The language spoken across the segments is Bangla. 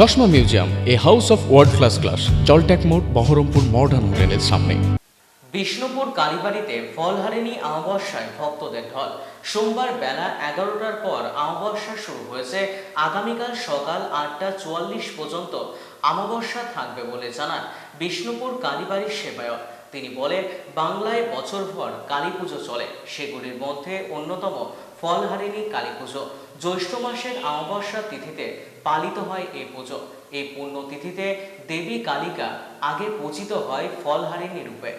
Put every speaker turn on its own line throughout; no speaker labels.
চশমা museum, a house of world class class জলট্যাক মোড়, বহরমপুর মডার্ন হোটেলের সামনে।
বিষ্ণুপুর কালীবাড়িতে ফলহারিণী অমাবস্যায় ভক্তদের ঢল। সোমবার বেলা এগারোটার পর অমাবস্যা শুরু হয়েছে। আগামীকাল সকাল আটটা চুয়াল্লিশ পর্যন্ত অমাবস্যা থাকবে বলে জানান বিষ্ণুপুর কালীবাড়ির সেবায়ত তিনি বলেন, বাংলায় বছরভর কালী পুজো চলে। সেগুলির মধ্যে অন্যতম ফলহারিণী কালী পুজো। জ্যৈষ্ঠ মাসের অমাবস্যা তিথিতে পালিত হয় এই পুজো। এই পূর্ণ তিথিতে দেবী কালিকা আগে পূজিত হয় ফলহারিণী রূপে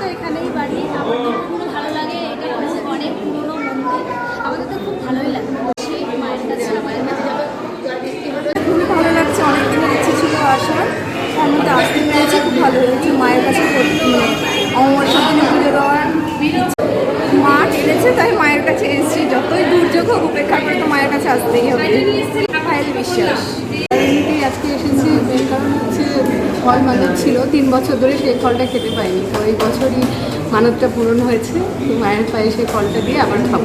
তো এখানেই অনেক
ছিল আসার। আসতে খুব ভালো মায়ের কাছে দেওয়ার মা তাই মায়ের কাছে যতই উপেক্ষা করে তো মায়ের কাছে আসতেই হবে। আজকে এসেছি কারণ হচ্ছে ফল ছিল। তিন বছর ধরে সেই ফলটা খেতে পাইনি। তো এই বছরই মানতটা পূরণ হয়েছে তো মায়ের পায়ে সেই ফলটা দিয়ে আবার খাব।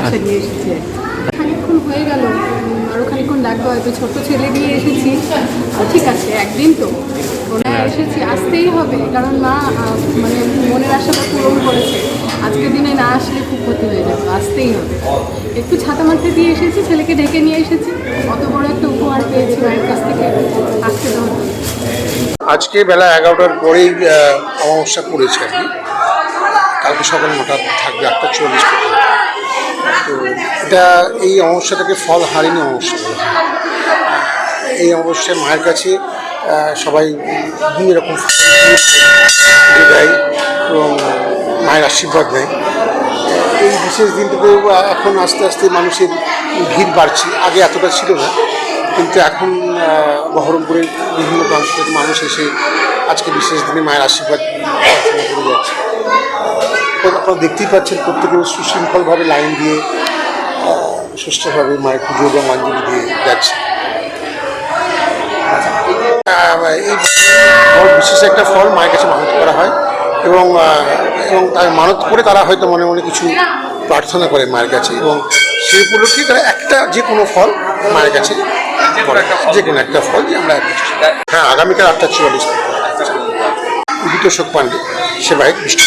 আশা নিয়ে এসেছি। খানিকক্ষণ হয়ে গেল আরও আরও খানিকক্ষণ লাগবে হয়তো ছোট ছেলে নিয়ে এসেছি। ঠিক আছে একদিন তো। ওনারা এসেছি আসতেই হবে কারণ মা মানে মনের আশাটা পূরণ করেছে। আজকের দিনে না আসলে খুব ক্ষতি হয়ে যাবে আসতেই হবে। একটু ছাতা মাথায় দিয়ে এসেছি ছেলেকে ডেকে নিয়ে এসেছি। অত বড় একটা উপহার পেয়েছি মায়ের কাছ থেকে আসতে হবে
আজকে বেলা এগারোটার পরেই অমাবস্যা পড়েছে আর কি। কালকে সকাল নটা থাকবে, আটটা চল্লিশ তো এটা এই অমাবস্যাটাকে ফল হারিনি অমাবস্যা বলা। এই অমাবস্যায় মায়ের কাছে সবাই বিভিন্ন রকম দেয় এবং মায়ের আশীর্বাদ নেয়। এই বিশেষ দিনটাতে এখন আস্তে আস্তে মানুষের ভিড় বাড়ছে। আগে এতটা ছিল না। কিন্তু এখন বহরমপুরের বিভিন্ন প্রান্ত থেকে মানুষ এসে আজকে বিশেষ দিনে মায়ের আশীর্বাদ প্রার্থনা করে যাচ্ছে আপনারা দেখতেই পাচ্ছেন প্রত্যেকে সুশৃঙ্খলভাবে লাইন দিয়ে সুষ্ঠুভাবে মায়ের পুজো এবং অঞ্জলি দিয়ে যাচ্ছে এই বিশেষ একটা ফল মায়ের কাছে মানত করা হয় এবং এবং তার মানত করে তারা হয়তো মনে মনে কিছু প্রার্থনা করে মায়ের কাছে এবং সেই উপলক্ষে তারা একটা যে কোনো ফল মায়ের কাছে। যে কোনো একটা ফল যে আমরা হ্যাঁ আগামীকাল আটটা চুয়াল্লিশ উদিত শোক পান্ডে সেবায় বৃষ্টি